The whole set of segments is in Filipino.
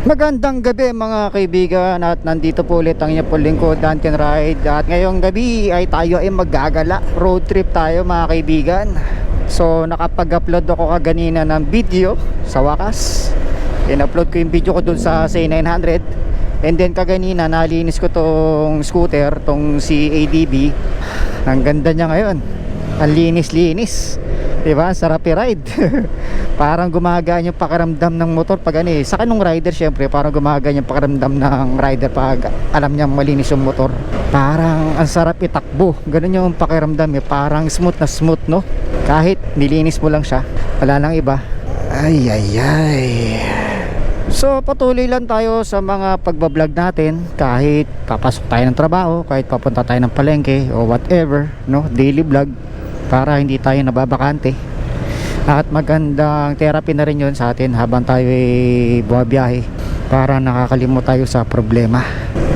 Magandang gabi mga kaibigan at nandito po ulit ang inyong lingkod Dantian Ride. At ngayong gabi ay tayo ay maggagala. Road trip tayo mga kaibigan. So nakapag-upload ako kaganina ng video sa wakas. In-upload ko yung video ko dun sa C900 and then kaganina nalinis ko tong scooter tong si ADB ang ganda niya ngayon. Ang linis-linis. Diba? Sarap i-ride. parang gumagaan yung pakiramdam ng motor pag ano eh. Sa kanong rider syempre, parang gumagaan yung pakiramdam ng rider pag alam niya malinis yung motor. Parang ang sarap itakbo. Ganun yung pakiramdam eh. Parang smooth na smooth no. Kahit nilinis mo lang siya. Wala nang iba. Ay ay ay. So patuloy lang tayo sa mga pagbablog natin kahit papasok tayo ng trabaho, kahit papunta tayo ng palengke o whatever, no? Daily vlog para hindi tayo nababakante at magandang therapy na rin yun sa atin habang tayo ay bumabiyahe para nakakalimot tayo sa problema.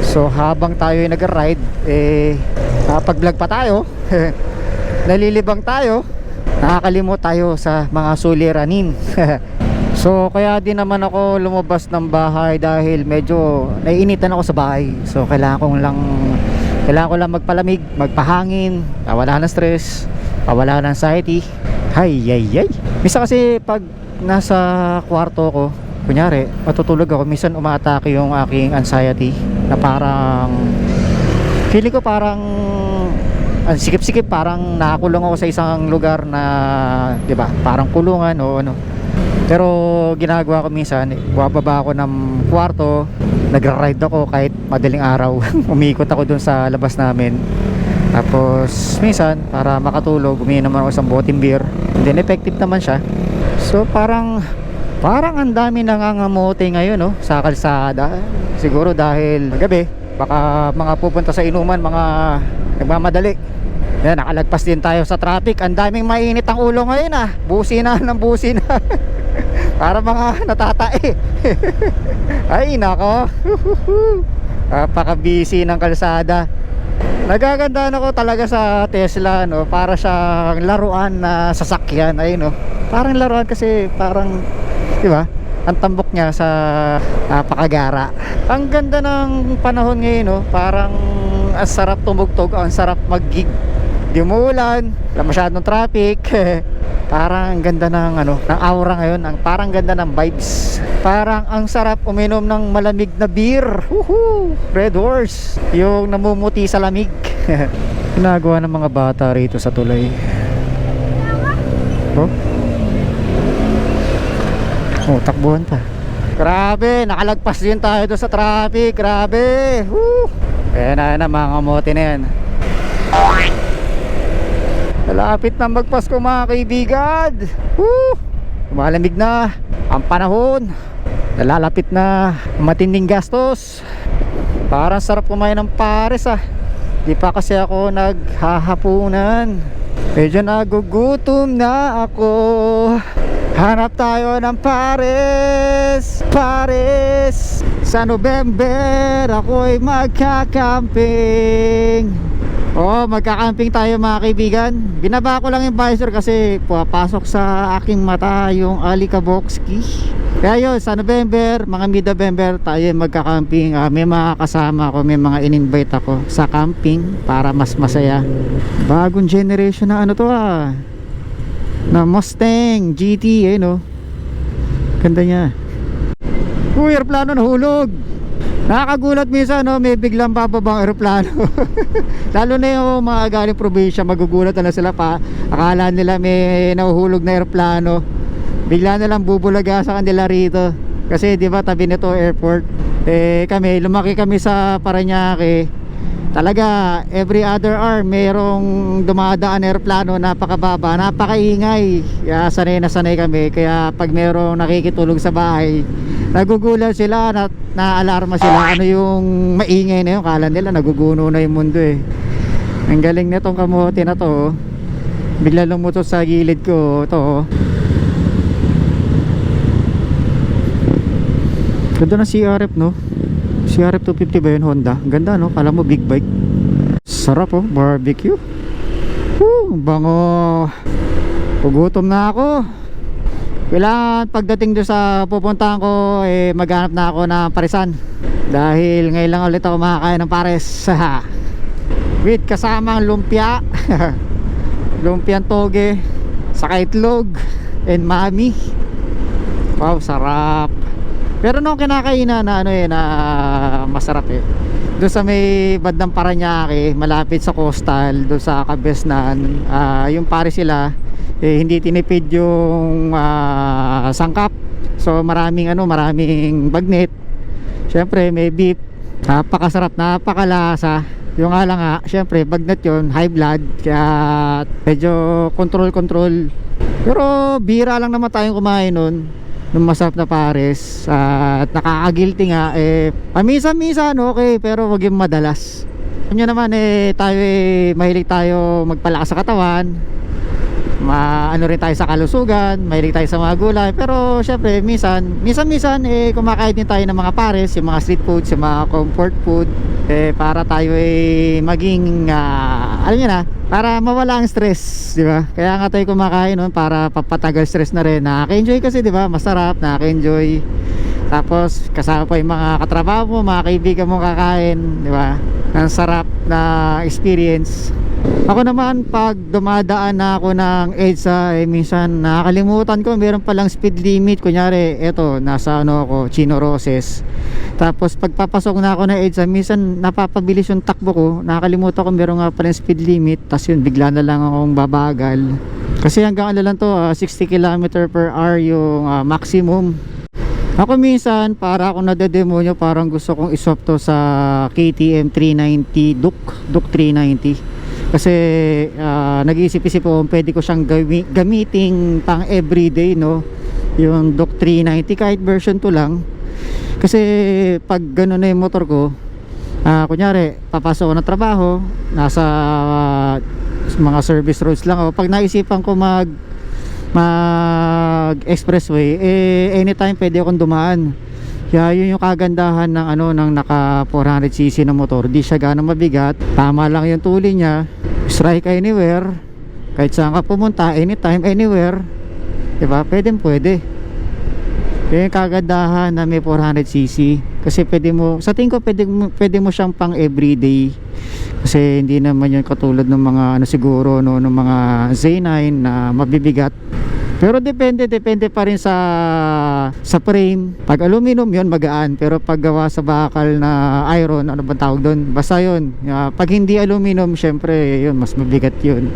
So habang tayo ay nag-ride eh nakapag-vlog pa tayo. Nalilibang tayo. Nakakalimot tayo sa mga suliranin. So kaya din naman ako lumabas ng bahay dahil medyo naiinitan ako sa bahay. So kailangan kong lang kailangan ko lang magpalamig magpahangin wala na stress pawala ng anxiety hay ay ay. Misa kasi pag nasa kwarto ko kunyari matutulog ako minsan umaatake yung aking anxiety na parang feeling ko parang ang sikip-sikip parang nakakulong ako sa isang lugar na 'di ba parang kulungan o ano. Pero ginagawa ko minsan bababa ako ng kwarto nagra-ride ako kahit madaling araw. Umikot ako dun sa labas namin tapos minsan para makatulog umiinom naman ako isang boteng beer. And then effective naman siya. So parang parang ang dami nangangamote ngayon no sa kalsada. Siguro dahil gabi baka mga pupunta sa inuman mga nagmamadali. Yan nakalagpas din tayo sa traffic. Ang daming mainit ang ulo ngayon ah. Busina ng busina para mga natatae. Ay nako. Napaka busy ng kalsada Nagagandaan ako talaga sa Tesla no para siyang laruan na sasakyan ay no. Parang laruan kasi parang 'di ba? Ang tambok niya sa napakagara. Ang ganda ng panahon ngayon no, parang ang sarap tumugtog, ang sarap mag-gig. Di umuulan, wala masyadong traffic. parang ang ganda ng ano, ng aura ngayon, ang parang ganda ng vibes. Parang ang sarap uminom ng malamig na beer. Woohoo! Red Horse. Yung namumuti sa lamig. Ginagawa ng mga bata rito sa tulay. Oh. Oh, takbuhan pa. Grabe, nakalagpas din tayo doon sa traffic. Grabe. Woo! Ayan na, mga kamote na yan. Malapit na magpasko mga kaibigan. Woo! Malamig na ang panahon. Nalalapit na matinding gastos. Parang sarap kumain ng pares ah. Di pa kasi ako naghahapunan. Medyo nagugutom na ako. Hanap tayo ng pares, pares. Sa November ako'y magkakamping. Oh, magkakamping tayo mga kaibigan. Binaba ko lang yung visor kasi papasok sa aking mata yung Alikabokski. Kaya yun, sa November, mga mid-November tayo magkakamping. Ah, may mga kasama ko, may mga in-invite ako sa camping para mas masaya. Bagong generation na ano to ah. Na Mustang GT, eh no. Ganda niya. Uy, aeroplano nahulog. Nakakagulat minsan no, may biglang bababang eroplano. Lalo na yung mga galing probinsya, magugulat na sila pa. Akala nila may nahuhulog na eroplano. Bigla na lang bubulaga sa kanila rito. Kasi 'di ba tabi nito airport. Eh kami, lumaki kami sa Paranaque. Talaga every other hour merong dumadaan na eroplano napakababa, napakaingay. Kaya sanay na sanay kami. Kaya pag merong nakikitulog sa bahay, nagugulat sila na naalarma sila. Ano yung maingay na yun? Kala nila naguguno na yung mundo eh. Ang galing nitong kamote na to oh. bigla lumutot sa gilid ko to oh. ganda ng CRF no? CRF 250 ba yun Honda? Ganda no? Kala mo big bike. Sarap oh. Barbecue. Woo, bango! Pugutom na ako Kailangan pagdating doon sa pupuntahan ko eh maghanap na ako ng parisan. Dahil ngayon lang ulit ako makakain ng pares. With kasamang lumpia. Lumpiang toge, saka itlog and mami. Wow, sarap. Pero nung kinakainan na ano eh na masarap eh. Doon sa may bandang Paranaque, malapit sa coastal, doon sa Cabesnan, ah, yung pare sila eh, hindi tinipid yung ah, sangkap. So maraming ano, maraming bagnet. Syempre may beef. Napakasarap, napakalasa. Yung nga lang nga, syempre bagnet yun, high blood. Kaya medyo control-control. Pero bira lang naman tayong kumain nun ng masarap na pares at nakakagilty nga eh pamisa-misa okay pero wag yung madalas. Kanya naman eh tayo eh mahilig tayo magpalakas sa katawan maano rin tayo sa kalusugan mahilig tayo sa mga gulay. Pero syempre minsan minsan minsan eh kumakain din tayo ng mga pares yung mga street foods yung mga comfort food. Eh para tayo eh maging ah, alam niyo na para mawala ang stress di ba? Kaya nga tayo kumakain nun para papatagal stress na rin. Nakaka-enjoy kasi di ba? Masarap nakaka-enjoy. Tapos kasama pa yung mga katrabaho mo mga kaibigan mo kakain di ba? Ang sarap na experience ako naman pag dumadaan na ako ng EDSA eh, minsan nakakalimutan ko meron palang speed limit. Kunyari eto nasa ano ako Chino Roses. Tapos pagpapasok na ako ng EDSA minsan napapabilis yung takbo ko. Nakakalimutan ko meron nga palang speed limit. Tapos yun bigla na lang akong babagal. Kasi hanggang ano lang to ah, 60 km per hour yung ah, maximum. Ako minsan para ako nadedemonyo parang gusto kong iswap to sa KTM 390 Duke Duke 390 kasi ah, nag-iisip-isip ko pwede ko siyang gami- gamiting pang everyday no? Yung Duke 390 kahit version 2 lang. Kasi pag gano'n na yung motor ko ah, kunyari papasok ako ng trabaho nasa ah, mga service roads lang ako. Pag naisipan ko mag mag expressway eh anytime pwede akong dumaan kaya yun yung kagandahan ng ano ng naka 400cc na motor. Di siya gano'ng mabigat. Tama lang yung tuli niya. Strike anywhere. Kahit saan ka pumunta anytime anywhere. Diba? Pwede pwede. Yun yung kagandahan na may 400cc kasi pwede mo sa tingin ko pwede, pwede mo siyang pang everyday. Kasi hindi naman yun katulad ng mga ano siguro no ng mga Z9 na mabibigat pero depende depende pa rin sa sa frame. Pag aluminum yun magaan. Pero pag gawa sa bakal na iron ano ba tawag doon basta yun Ah, pag hindi aluminum syempre yun mas mabigat yun